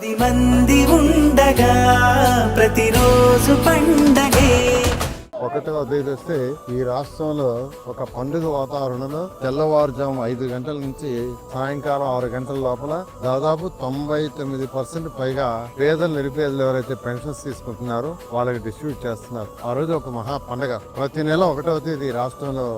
పది మంది ఉండగా ప్రతిరోజు పండగే. ఒకటో తేదీ వస్తే ఈ రాష్ట్రంలో ఒక పండుగ వాతావరణంలో తెల్లవారుజాము ఐదు గంటల నుంచి సాయంకాలం ఆరు గంటల లోపల దాదాపు తొంభై తొమ్మిది పర్సెంట్ పైగా పేదలు నిరుపేదలు ఎవరైతే పెన్షన్స్ తీసుకుంటున్నారో వాళ్ళకి డిస్ట్రిబ్యూట్ చేస్తున్నారు. ఆ రోజు ఒక మహా పండుగ. ప్రతి నెల ఒకటవ తేదీ రాష్ట్రంలో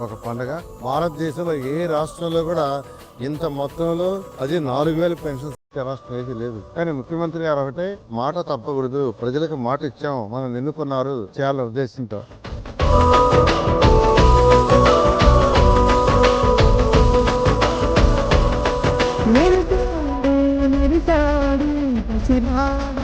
ఒక పండుగ. భారతదేశంలో ఏ రాష్ట్రంలో కూడా ఇంత మొత్తంలో అది నాలుగు వేల పెన్షన్ రాష్ట్రం ఏది లేదు. కానీ ముఖ్యమంత్రి గారు ఒకటే మాట తప్పకూడదు. ప్రజలకు మాట ఇచ్చాము. మనం ఎన్నుకున్నారు? చేయాల ఉద్దేశంతో. మెరుతాడే మెరుతాడే పసివాడే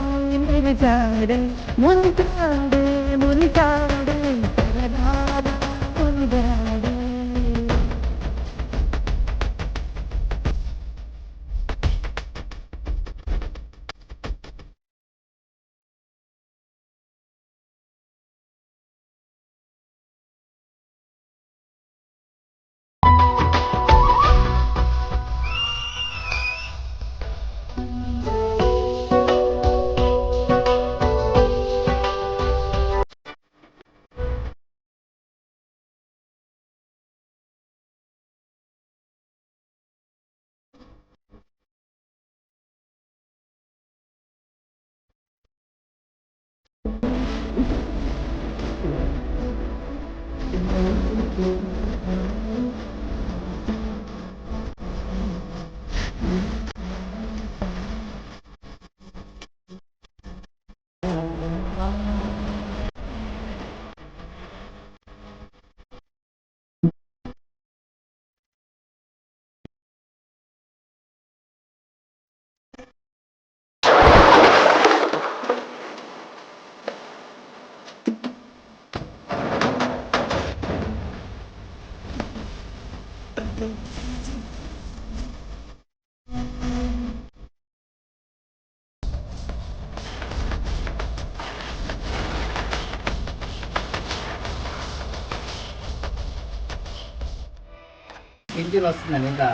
పింఛన్ వస్తుందండి ఇంకా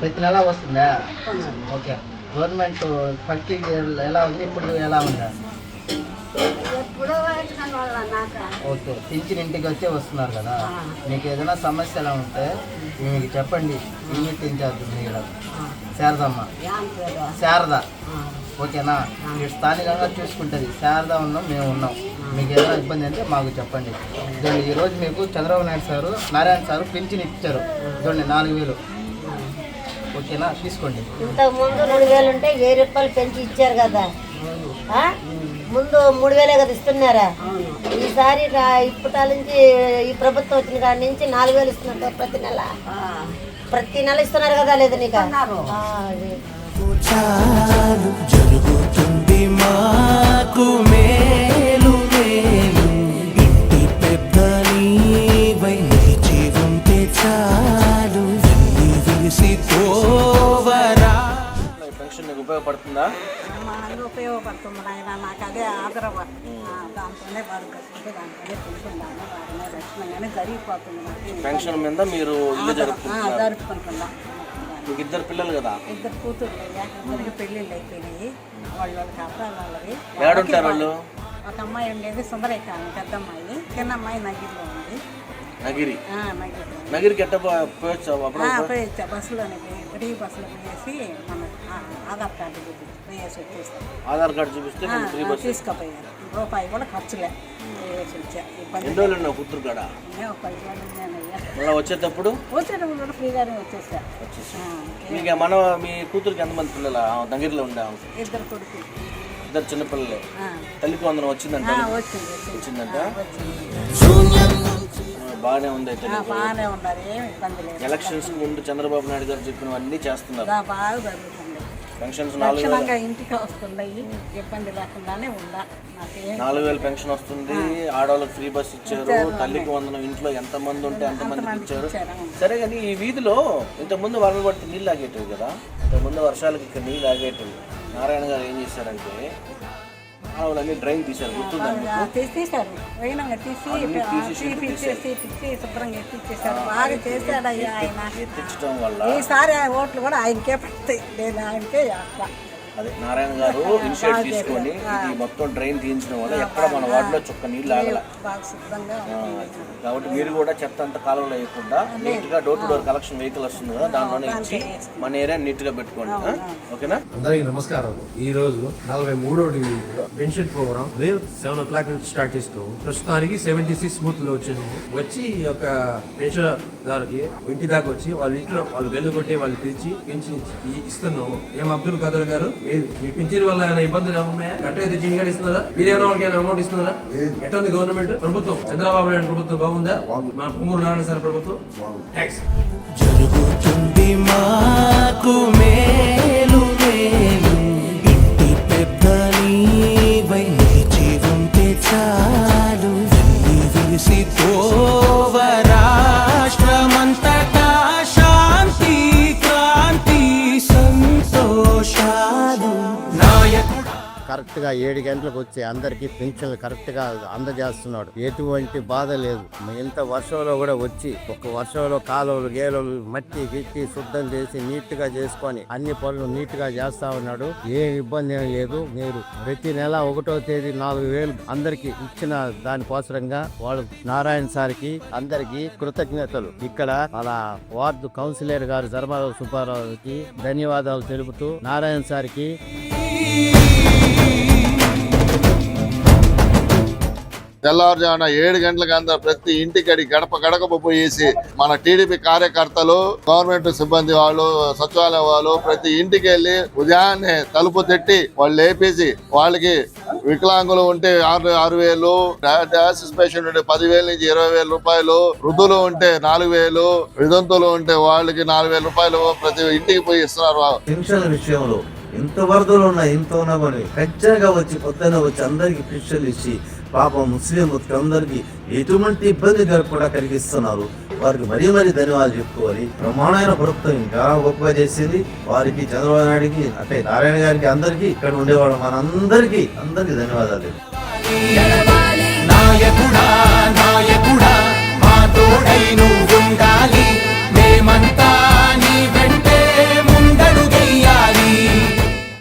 ప్రతి నెల వస్తుందా? ఓకే. గవర్నమెంట్ ఫస్ట్ ఎలా ఉంది? ఇప్పుడు ఎలా ఉందా? ఓకే. పింఛన్ ఇంటికి వచ్చే వస్తున్నారు కదా. మీకు ఏదైనా సమస్య ఎలా ఉంటే మీకు చెప్పండి. యూనిట్ ఇన్ఛార్జ్ ఇక్కడ. శారదమ్మ. శారద. ఓకేనా? మీరు స్థానికంగా చూసుకుంటుంది శారద ఉన్నాం మేము ఉన్నాం. మీకు ఏదైనా ఇబ్బంది అంటే మాకు చెప్పండి. ఇదిగోండి ఈరోజు మీకు చంద్రబాబు నాయుడు సారు నారాయణ సారు పింఛన్ ఇచ్చారు. ఇదిగోండి నాలుగు వేలు. ఓకేనా? తీసుకోండి. ఇంతకు ముందు రెండు వేలు ఉంటే వెయ్యి రూపాయలు పెంచి ఇచ్చారు కదా? ముందు మూడు వేలే కదా ఇస్తున్నారా? ఈసారి ఇప్పటి నుంచి ఈ ప్రభుత్వం వచ్చిన కాడి నుంచి నాలుగు వేలు ఇస్తున్నారు కదా ప్రతి నెల. ప్రతి నెల ఇస్తున్నారు కదా లేదా నీకు? ఆ, అది. చాలు జరుగుతుంది మాకు మనకు ఉపయోగపడుతుంది నాయన నాకు అదే ఆదరవ. దాంతోనే బతుకుంటే దాంతోనే తింటున్నాను వారిని రక్షణగానే జరిగిపోతుంది పెన్షన్ మీద మీరు జరుపుకుంటున్నా. మీకు ఇద్దరు పిల్లలు కదా? ఇద్దరు కూతుర్లు అయ్యా. ఇద్దరికి పెళ్ళిళ్ళు అయిపోయినాయి. వాళ్ళ వాళ్ళ కాపురాలు వాళ్ళవి. ఏడుంటారు వాళ్ళు? ఒక అమ్మాయి ఉండేది సుందరేఖ అని పెద్ద అమ్మాయి చిన్న అమ్మాయి నగిరిలో ఉంది. నగిరి. నగిరికి ఎట్ట పోయొచ్చు పోయొచ్చా బస్సులోనే బస్సులో పోయేసి మన ఆధార్ కార్డు పోయేసి వచ్చేస్తాం ఆధార్ కార్డు చూపిస్తే ఫ్రీ బస్ రూపాయి కూడా ఖర్చులే ఎన్ని రోజులు ఉన్నావు కూతురు కాడ? మళ్ళీ వచ్చేటప్పుడు? వచ్చేటప్పుడు ఫ్రీగానే వచ్చేసా. ఆ, మీకు మన మీ కూతురికి ఎంతమంది పిల్లలు? నగిరిలో ఉండే? ఇద్దరు కొడుకు. ఇద్దరు చిన్నపిల్లలే. తల్లికి వందనం వచ్చిందంట వచ్చింది వచ్చింది. వచ్చిందంట? బాగానే ఉంది అయితే బాగానే ఉన్నారు ఏమి ఇబ్బంది లేదు. ఎలక్షన్స్ ముందు చంద్రబాబు నాయుడు గారు చెప్పినవన్నీ చేస్తున్నారు. బా- బాగా జరుగుతుంది. పెన్షన్స్ నాలుగు వేల. లక్షణంగా ఇంటికి వస్తున్నాయి ఇబ్బంది లేకుండానే ఉందా నాకేం నాలుగు వేల పెన్షన్ వస్తుంది ఆడవాళ్ళకి ఫ్రీ బస్ ఇచ్చారు తల్లికి వందనం ఇంట్లో ఎంత మంది ఉంటే అంత మందికి ఇచ్చారు. ఇచ్చారు. సరే కానీ ఈ వీధిలో ఇంతకుముందు వరద పడితే నీళ్ళు ఆగేటివి కదా ఇంతకుముందు వర్షాలకి ఇక్కడ నీళ్ళు ఆగేటివి. నారాయణ గారు ఏం చేశారంటే ఆడవాళ్ళని డ్రైన్ తీశారు గుర్తుందండి ఆ, తీసి తీశారు? వైనంగా తీసి తీసి పిచ్చి శుభ్రంగా ఎత్తిచ్చేసారు బాగా చేశాడు అయ్యా ఆయన. తెచ్చడం వల్ల ఈసారి ఓట్లు కూడా ఆయనకే పడతాయి. నేను ఆయనకే చేస్తా అదే నారాయణ గారు ఇనిషియేట్ తీసుకొని ఇది మొత్తం డ్రైన్ తీయించడం వల్ల ఎక్కడ మన వాటిలో చుక్క నీళ్ళు ఆగల. కాబట్టి మీరు కూడా చెత్త అంతా కాలువలో వేయకుండా నీట్గా door to door collection vehicle వస్తుంది కదా దాంట్లోనే ఇచ్చి మన ఏరియా నీట్గా పెట్టుకోండి? ఓకేనా? అందరికీ నమస్కారం. ఈ రోజు నలభై మూడో pension programme seven o'clock నుంచి స్టార్ట్ చేస్తూ. ప్రస్తుతానికి సెవెంటీ సిక్స్ బూత్లో వచ్చాను. వచ్చి ఈ యొక్క పెన్షన్ దానికి ఇంటి దాకా వచ్చి వాళ్ళ ఇంట్లో వాళ్ళు వెళ్ళు కొట్టి వాళ్ళు పిలిచి పెన్షన్ ఇచ్చి- ఇస్తున్నాం. ఏం అబ్దుల్ ఖదర్ గారు? మీ పింఛన్ వల్ల ఏమైనా ఇబ్బందులు ఏమైనా ఉన్నాయా? కరెక్ట్గా తెచ్చి ఇంకా ఇస్తున్నారా? మీరేమైనా వాళ్ళకి ఏమైనా అమౌంట్ ఇస్తున్నారా? ఎట్లా ఉంది గవర్నమెంట్? ప్రభుత్వం? చంద్రబాబు నాయుడు ప్రభుత్వం బాగుందా? మన పుంగూరు నారాయణ సార్ ప్రభుత్వం? థ్యాంక్స్ జరుగుతుంది మాకు మేలు మేలు. ఇంటి పెద్ద నీవై చాలు. విరిసి పోవ కరెక్ట్గా ఏడు గంటలకు వచ్చి అందరికీ పెన్షన్లు కరెక్ట్గా అందజేస్తున్నాడు. ఎటువంటి బాధ లేదు. ఇంత వర్షంలో కూడా వచ్చి ఒక వర్షంలో కాలువలు గేలలు మట్టి గిట్టి శుద్ధం చేసి నీట్గా చేసుకొని అన్ని పనులు నీట్గా చేస్తా ఉన్నాడు. ఏ ఇబ్బంది ఏం లేదు. మీరు ప్రతి నెల ఒకటో తేదీ నాలుగు వేలు అందరికి ఇచ్చిన దానికోసరంగా వాళ్ళు నారాయణ సార్కి అందరికి కృతజ్ఞతలు. ఇక్కడ అలా వార్డు కౌన్సిలర్ గారు ధర్మారావు సుబ్బారావుకి ధన్యవాదాలు తెలుపుతూ నారాయణ సార్కి తెల్లవారుజామున ఏడు గంటలకు అందరూ ప్రతి ఇంటికడి గడప గడప పోయేసి మన టీడీపీ కార్యకర్తలు గవర్నమెంట్ సిబ్బంది వాళ్ళు సచివాలయం వాళ్ళు ప్రతి ఇంటికి వెళ్ళి ఉదయాన్నే తలుపు తెట్టి వాళ్ళు లేపేసి వాళ్ళకి వికలాంగులు ఉంటే ఆరు ఆరు వేలు డయాలసిస్ పేషెంట్ ఉంటే పదివేల నుంచి ఇరవై వేల రూపాయలు వృద్ధులు ఉంటే నాలుగు వేలు విదంతులు ఉంటే వాళ్ళకి నాలుగు వేల రూపాయలు ప్రతి ఇంటికి పోయి ఇస్తున్నారు. విషయంలో ఎంత వరదలు ఉన్నాయి ఇంత ఉన్నా కానీ ఖచ్చితంగా వచ్చి పొద్దున్న వచ్చి అందరికీ పెన్షన్లు ఇచ్చి పాపం ముస్లిం అందరికీ ఎటువంటి ఇబ్బంది కూడా కలిగిస్తున్నారు. వారికి మరీ మరీ ధన్యవాదాలు చెప్పుకోవాలి బ్రహ్మాండమైన ప్రభుత్వం ఇంకా గొప్పగా చేసింది. వారికి చంద్రబాబు నాయుడికి అంటే నారాయణ గారికి అందరికీ ఇక్కడ ఉండేవాళ్ళు మనందరికీ అందరికీ ధన్యవాదాలు. నాయకుడా నాయకుడా మా ఉండాలి